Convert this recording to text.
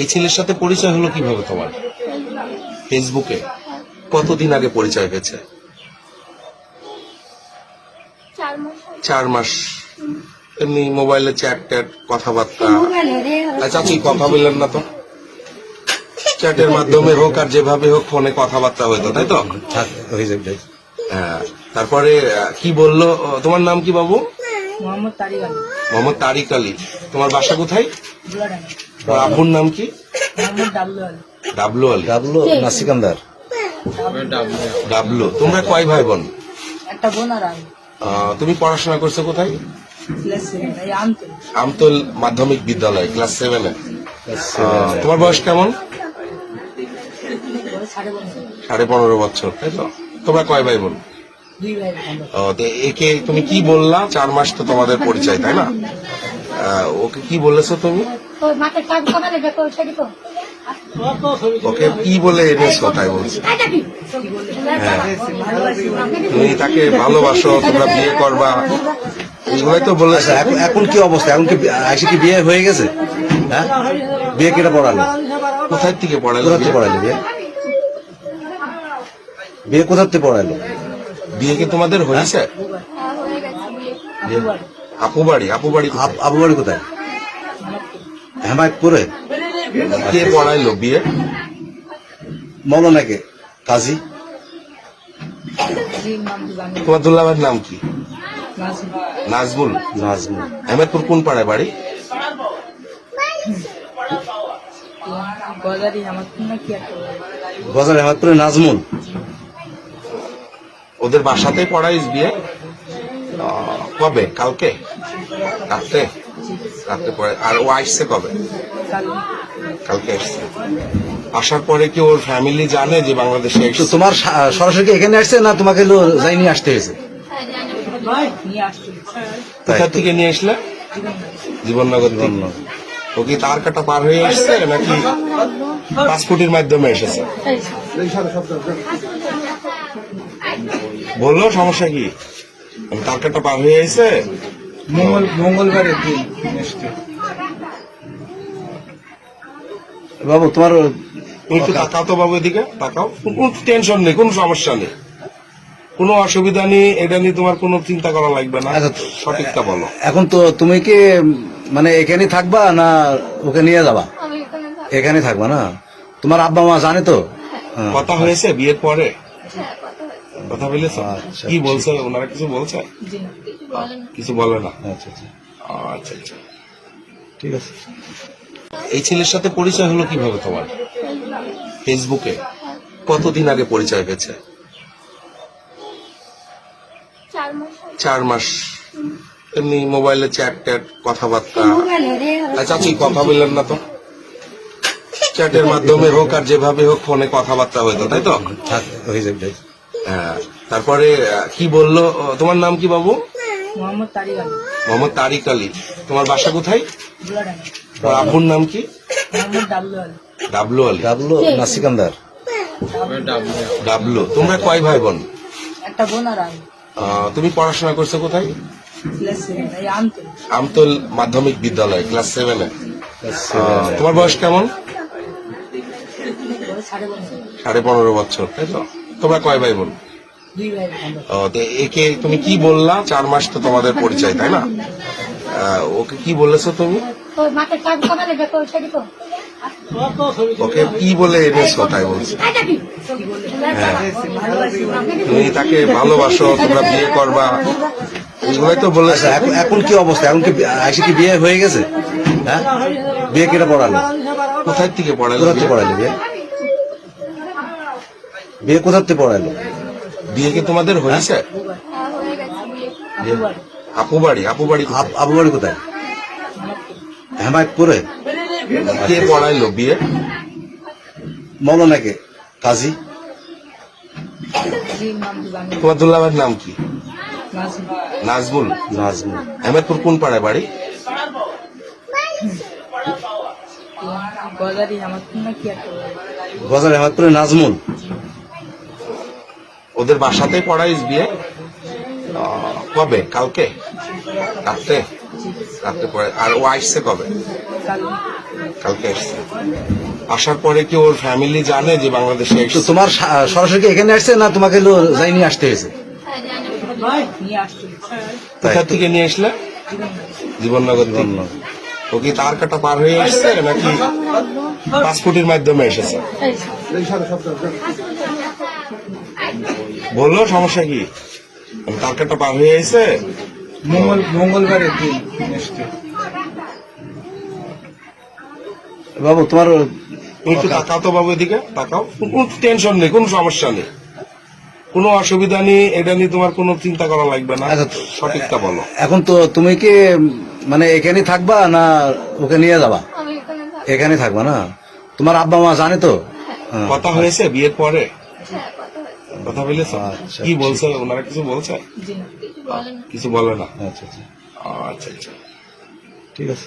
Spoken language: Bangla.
এই ছেলের সাথে পরিচয় হলো কীভাবে তোমার? ফেসবুকে কতদিন আগে পরিচয় হয়েছে? চার মাস এমনি মোবাইলে চ্যাট ট্যাট কথাবার্তা। আচ্ছা আপনি কথা বললেন না তো? চ্যাটের মাধ্যমে হোক আর যেভাবে হোক ফোনে কথাবার্তা হইতো তাই তো? হয়ে। হ্যাঁ তারপরে কি বলল? তোমার নাম কি বাবু? মোহাম্মদ তারিক আলী। মোহাম্মদ তারিক আলী। তোমার বাসা কোথায়? আব্বুর নাম কি? ডাবলু আলী। ডাবলু ডাবলু না সিকান্দার ডাবলু তোমরা কয় ভাই বোন? একটা বোন আর আমি। তুমি পড়াশোনা করছ কোথায়? আমতল। মাধ্যমিক বিদ্যালয় ক্লাস সেভেনে তোমার বয়স কেমন? সাড়ে পনেরো। বছর তাই তো? তোমরা কয় ভাই বোন? দুই ভাই বোন। ও, তো একে তুমি কি বললা? চার মাস তো তোমাদের পরিচয় তাই না? ওকে কি বলেছ তুমি? ওকে কি বলে এনেছো তাই বলছো? হ্যাঁ। তুমি তাকে ভালোবাসো তোমরা বিয়ে করবা। এগুলোই তো বলেছ এখন কি অবস্থা? এখন কি আইসি কি বিয়ে হয়ে গেছে? হ্যাঁ? বিয়ে কেটে পড়ালো? কোথায় থেকে পড়ালো কোথার থেকে পড়াইলো বিয়ে? বিয়ে কোথার থেকে পড়াইলো বিয়ে কি তোমাদের হয়েছে? হ্যাঁ, হয়ে। আপু বাড়ি আপু বাড়ি আপু বাড়ি কোথায়? হেমায়তপুরে কে পড়াইলো বিয়ে মৌলানাকে কাজী। তোমার দুল্লাভাইয়ের নাম কি? নাজবুল নাজমুল। আহমেদপুর কোন পাড়ায় বাড়ি। গজার হেমায়তপুরে নাজমুল। ওদের বাসাতেই পড়াইস বিয়ে কবে? কালকে? রাত্রে রাত্রে পরে আর ও আসছে কবে? কালকে আসছে। আসার পরে কি ওর ফ্যামিলি জানে যে বাংলাদেশে তো তোমার সরাসরি এখানে আসছে না তোমাকে লো যাই নিয়ে আসতে হয়েছে? হ্যাঁ। কোথা থেকে নিয়ে আসলে? জীবননগর ও কি তার কাটা পার হয়ে আসছে নাকি পাসপোর্টের মাধ্যমে এসেছে? বলল সমস্যা কি? তার কাটা পার হয়ে এসে মঙ্গল মঙ্গলবারের দিন বাবু তোমার তুমি একটু তাকাও তো বাবু এদিকে তাকাও। কোনো টেনশন নেই কোনো সমস্যা নেই। কোনো অসুবিধা নেই এটা নিয়ে তোমার কোনো চিন্তা করা লাগবে না। আচ্ছা, সঠিকটা বলো। এখন তো তুমি কি মানে এখানে থাকবা না ওকে নিয়ে যাবা? আমি এখানে থাকবা। না? তোমার আব্বা মা জানে তো? হ্যাঁ। কথা হয়েছে বিয়ের পরে? হ্যাঁ, কথা। কথা বলেছ? আচ্ছা, কি বলছে? ওনারা কিছু বলছে? কিছু বলে না। কিছু বলে না? আচ্ছা আচ্ছা। আচ্ছা আচ্ছা। ঠিক আছে। এই ছেলের সাথে পরিচয় হলো কীভাবে তোমার? ফেসবুকে? কতদিন আগে পরিচয় হয়েছে? চার মাস আগে। চার মাস। এমনি মোবাইলে চ্যাট ট্যাট কথাবার্তা। আচ্ছা আপনি কথা বললেন না তো? চ্যাটের মাধ্যমে হোক আর যেভাবে হোক ফোনে কথাবার্তা হইতো তাই তো? হয়ে যাবে। হ্যাঁ তারপরে আহ, কি বলল তোমার নাম কি বাবু? মোহাম্মদ তারিক আলী। মোহাম্মদ তারিক আলী। তোমার বাসা কোথায়? তোমার আব্বুর নাম কি? মোহাম্মদ ডাবলু আলী। ডাবলু আলী। ডাবলু না সিকান্দার ডাবলু। তোমরা কয় ভাই বোন একটা বোন আর আমি। তুমি পড়াশোনা করছ কোথায়? আমতল। মাধ্যমিক বিদ্যালয় ক্লাস সেভেনে তোমার বয়স কেমন? সাড়ে পনেরো বছর তাই তো? তোমরা কয় ভাই বোন? একে তুমি কি বললা? চার মাস তো তোমাদের পরিচয় তাই না? ওকে কি বলেছ তুমি? ওকে কি বলে এনেছো তাই বলছো? হ্যাঁ। তুমি তাকে ভালোবাসো তোমরা বিয়ে করবা। এগুলোই তো বলেছ আচ্ছা এখন কি অবস্থা? এখন কি আইসি কি বিয়ে হয়ে গেছে? হ্যাঁ? বিয়ে কেটে পড়ালো? কোথায় থেকে পড়ালো কোথার থেকে পড়াইলো বিয়ে? বিয়ে কোথার থেকে পড়াইলো? বিয়ে কি তোমাদের হয়েছে? হ্যাঁ, হয়ে। আপু বাড়ি আপু বাড়ি কোথায়? আপ- বাড়ি কোথায়? হেমায়তপুরে? কে পড়াইলো বিয়ে? মৌলানাকে? কাজী? তোমার নাম কি? নাজবুল নাজমুল। আহমেদপুর কোন পাড়ায় বাড়ি। গজার হেমায়তপুরে নাজমুল। ওদের বাসাতেই পড়াইস বিয়ে? কবে? কালকে? রাত্রে? রাত্রে পরে আর ও আসছে কবে? কালকে আসছে। আসার পরে কি ওর ফ্যামিলি জানে যে বাংলাদেশে তোমার সরাসরি এখানে আসছে না তোমাকে যাই নিয়ে আসতে হয়েছে? হ্যাঁ নিয়ে কোথা থেকে নিয়ে আসলে? জীবননগর। ও কি তার কাটা পার হয়ে এসছে নাকি পাসপোর্টের মাধ্যমে এসেছে? বলল সমস্যা কি? কাটা পার হয়ে মঙ্গল মঙ্গলবারের দিন বাবু তোমার তুমি একটু তাকাও তো বাবু এদিকে তাকাও। কোনো টেনশন নেই কোনো সমস্যা নেই। কোনো অসুবিধা নেই এটা নিয়ে তোমার কোনো চিন্তা করা লাগবে না। আচ্ছা। সঠিকটা বলো। এখন তো তুমি কি মানে এখানে থাকবা না ওকে নিয়ে যাবা? এখানে থাকবা। না? তোমার আব্বা মা জানে তো? হ্যাঁ। কথা হয়েছে বিয়ের পরে? হ্যাঁ কথা বলেছ? আচ্ছা, কি বলছে? ওনারা কিছু বলছে? কিছু কিছু বলে না? আচ্ছা আচ্ছা। আচ্ছা আচ্ছা। ঠিক আছে।